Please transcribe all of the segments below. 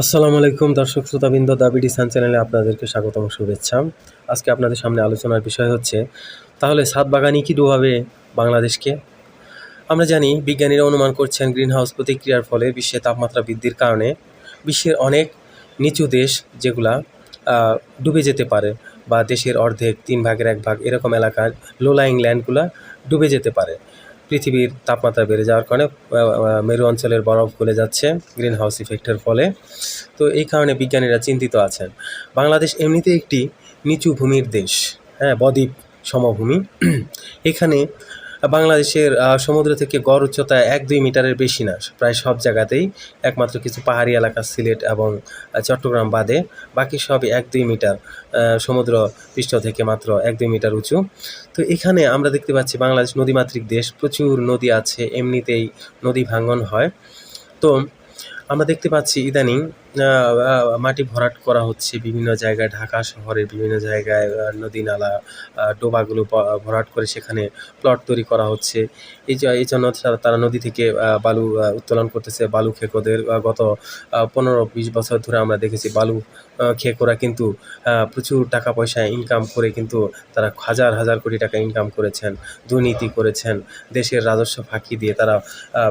আসসালামু আলাইকুম দর্শক শ্রোতাবৃন্দ দাবিডি সান চ্যানেলে আপনাদেরকে স্বাগতম, শুভেচ্ছা। আজকে আপনাদের সামনে আলোচনার বিষয় হচ্ছে, তাহলে সাত বাগানই কি ডুবাবে বাংলাদেশকে? আমরা জানি বিজ্ঞানীরা অনুমান করছেন গ্রিনহাউস প্রতিক্রিয়ার ফলে বিশ্বে তাপমাত্রা বৃদ্ধির কারণে বিশ্বের অনেক নিচু দেশ যেগুলা ডুবে যেতে পারে বা দেশের অর্ধেক, তিন ভাগের এক ভাগ এরকম এলাকার লো লাইং ল্যান্ডগুলা ডুবে যেতে পারে। পৃথিবীর তাপমাত্রা বেড়ে যাওয়ার কারণে মেরু অঞ্চলের বরফ গলে যাচ্ছে গ্রিন হাউস ইফেক্টের ফলে। তো এই কারণে বিজ্ঞানীরা চিন্তিত আছেন। বাংলাদেশ এমনিতে একটি নিচু ভূমির দেশ হ্যাঁ বদ্বীপ সমভূমি। এখানে বাংলাদেশের সমুদ্র থেকে গড় উচ্চতা এক দুই মিটারের বেশি না, প্রায় সব জায়গাতেই একমাত্র কিছু পাহাড়ি এলাকা সিলেট এবং চট্টগ্রাম বাদে, বাকি সবই এক দুই মিটার সমুদ্র পৃষ্ঠ থেকে মাত্র এক দুই মিটার উঁচু। তো এখানে আমরা দেখতে পাচ্ছি বাংলাদেশ নদীমাতৃক দেশ, প্রচুর নদী আছে, এমনিতেই নদী ভাঙ্গন হয়। তো আমরা দেখতে পাচ্ছি ইদানিং মাটি ভরাট করা হচ্ছে বিভিন্ন জায়গায় ঢাকা শহরের বিভিন্ন জায়গায় নদী নালা ডোবাগুলো ভরাট করে সেখানে প্লট তৈরি করা হচ্ছে। এই এই জন্য তারা- নদী থেকে বালু উত্তোলন করতেছে বালু খেকোদের। গত পনেরো বিশ বছর ধরে আমরা দেখেছি বালু খেকোরা কিন্তু প্রচুর টাকা পয়সা ইনকাম করে কিন্তু তারা হাজার হাজার কোটি টাকা ইনকাম করেছেন দুর্নীতি করেছেন দেশের রাজস্ব ফাঁকি দিয়ে তারা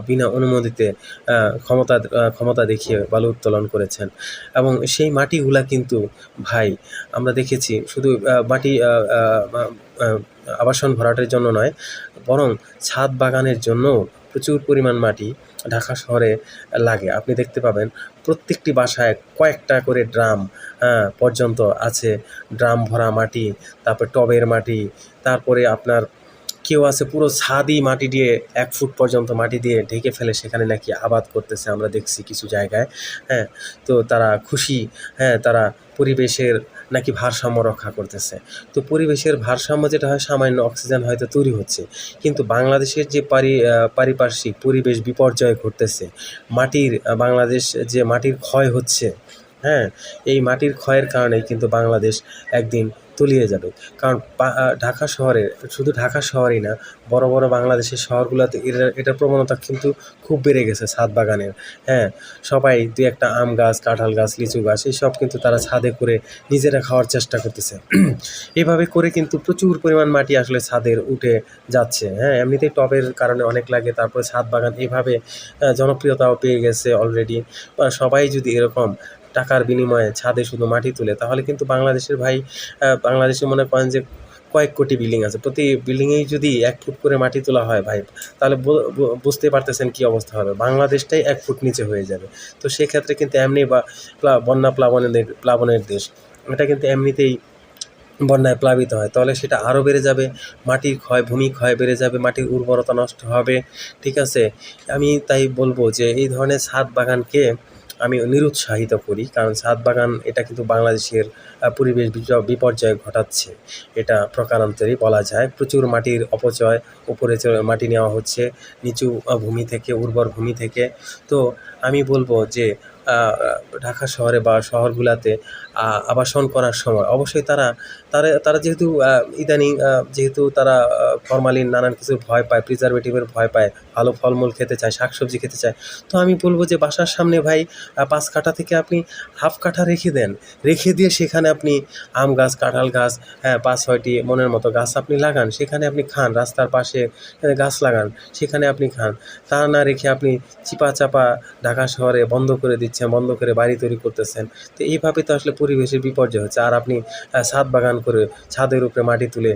বিনা অনুমতিতে আহ, ক্ষমতা ক্ষমতা দেখিয়ে বালু উত্তোলন করেছেন। এবং সেই মাটিগুলা কিন্তু, ভাই, আমরা দেখেছি, শুধু মাটি আবাসন ভরাটের জন্য নয়, বরং ছাদ বাগানের জন্য প্রচুর পরিমাণ মাটি ঢাকা শহরে লাগে। আপনি দেখতে পাবেন, প্রত্যেকটি বাসায় কয়েকটা করে ড্রাম পর্যন্ত আছে। ড্রাম ভরা মাটি, তারপর টবের মাটি, তারপরে আপনার কেউ আছে পুরো ছাদই মাটি দিয়ে, এক ফুট পর্যন্ত মাটি দিয়ে ঢেকে ফেলে, সেখানে নাকি আবাদ করতেছে, আমরা দেখছি কিছু জায়গায় হ্যাঁ? তো তারা খুশি হ্যাঁ? তারা পরিবেশের নাকি ভারসাম্য রক্ষা করতেছে। তো পরিবেশের ভারসাম্য যেটা হয়, সামান্য অক্সিজেন হয়তো তৈরি হচ্ছে, কিন্তু বাংলাদেশের যে পারি পারিপার্শ্বিক পরিবেশ বিপর্যয় ঘটতেছে, মাটির বাংলাদেশ যে মাটির ক্ষয় হচ্ছে হ্যাঁ? এই মাটির ক্ষয়ের কারণেই কিন্তু বাংলাদেশ একদিন তলিয়ে যাবে। কারণ ঢাকা শহরে, শুধু ঢাকা শহরই না, বড় বড় বাংলাদেশের শহরগুলোতে এটা এটার প্রবণতা কিন্তু খুব বেড়ে গেছে ছাদ বাগানের। হ্যাঁ সবাই দুই একটা আম গাছ, কাঁঠাল গাছ, লিচু গাছ, এইসব কিন্তু তারা ছাদে করে নিজেরা খাওয়ার চেষ্টা করতেছে। এভাবে করে কিন্তু প্রচুর পরিমাণ মাটি আসলে ছাদের উঠে যাচ্ছে। হ্যাঁ এমনিতেই টবের কারণে অনেক লাগে, তারপরে ছাদ বাগান এভাবে জনপ্রিয়তাও পেয়ে গেছে অলরেডি সবাই যদি এরকম টাকার বিনিময়ে ছাদে শুধু মাটি তুলে, তাহলে কিন্তু বাংলাদেশের ভাই বাংলাদেশে মনে করেন যে কয়েক কোটি বিল্ডিং আছে। প্রতি বিল্ডিংয়েই যদি এক ফুট করে মাটি তোলা হয় ভাই, তাহলে বুঝতে পারতেছেন কি অবস্থা হবে। বাংলাদেশটাই এক ফুট নিচে হয়ে যাবে। তো সেক্ষেত্রে কিন্তু এমনি বা বন্যা প্লাবনের প্লাবনের দেশ, এটা কিন্তু এমনিতেই বন্যায় প্লাবিত হয়। তাহলে সেটা আরও বেড়ে যাবে, মাটির ক্ষয়, ভূমি ক্ষয় বেড়ে যাবে, মাটির উর্বরতা নষ্ট হবে, ঠিক আছে? আমি তাই বলব যে এই ধরনের ছাদ বাগানকে আমি নিরুৎসাহিত করি, কারণ ছাদ বাগান এটা কিন্তু বাংলাদেশের পরিবেশ বিপ- বিপর্যয় ঘটাচ্ছে। এটা প্রকারান্তরে বলা যায়। প্রচুর মাটির অপচয়, উপরে মাটি নেওয়া হচ্ছে, নিচু ভূমি থেকে, উর্বর ভূমি থেকে। তো আমি বলব যে ঢাকা শহরে বা শহরগুলোতে আবাসন করার সময়। অবশ্যই তারা তারা তারা যেহেতু ইদানিং যেহেতু তারা ফরমালিন, নানান কিছুর ভয় পায় প্রিজারভেটিভের ভয় পায়, ভালো ফলমূল খেতে চায়, শাকসবজি খেতে চায়। তো আমি বলব যে বাসার সামনে ভাই পাঁচ কাঠা থেকে আপনি হাফ কাঠা রেখে দেন। রেখে দিয়ে সেখানে আপনি আম গাছ, কাঁঠাল গাছ হ্যাঁ পাঁচ, ছয়টি মনের মতো গাছ আপনি লাগান। সেখানে আপনি খান, রাস্তার পাশে গাছ লাগান, সেখানে আপনি খান। তা না রেখে আপনি চিপা চাপা ঢাকা শহরে বন্ধ করে দিচ্ছেন। বন্ধ করে বাড়ি তৈরি করতেছেন। তো এইভাবে তো আসলে পরিবেশের বিপর্যয় হচ্ছে। আর আপনি ছাদ বাগান করে ছাদের উপরে মাটি তুলে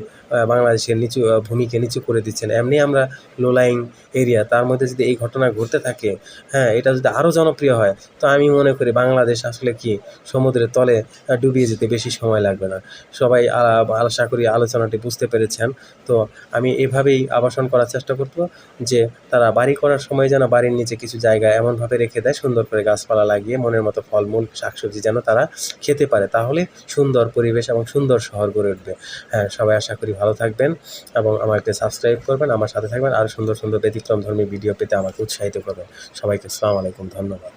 বাংলাদেশের নিচু ভূমিকে নিচু করে দিচ্ছেন। এমনি আমরা লো লাইং এরিয়া তার মধ্যে যদি এই ঘটনা ঘটতে থাকে হ্যাঁ এটা যদি আরও জনপ্রিয় হয়, তো আমি মনে করি বাংলাদেশ আসলে কি, সমুদ্রের তলে ডুবিয়ে যেতে বেশি সময় লাগবে না। সবাই আশা করি আলোচনাটি বুঝতে পেরেছেন। তো আমি এভাবেই আবাসন করার চেষ্টা করব যে, তারা বাড়ি করার সময় যেন বাড়ির নিচে কিছু জায়গা এমনভাবে রেখে দেয়, সুন্দর করে গাছপালা লাগিয়ে মনের মতো ফলমূল, শাকসবজি যেন তারা খেতে পারে। তাহলে সুন্দর পরিবেশ এবং সুন্দর শহর গড়ে উঠবে। হ্যাঁ সবাই আশা করি ভালো থাকবেন এবং আমাকে সাবস্ক্রাইব করবেন, আমার সাথে থাকবেন। আর সুন্দর সুন্দর ব্যতিক্রম ধর্মী ভিডিও পেতে আমাকে উৎসাহিত করবেন। সবাইকে আসসালামু আলাইকুম, ধন্যবাদ।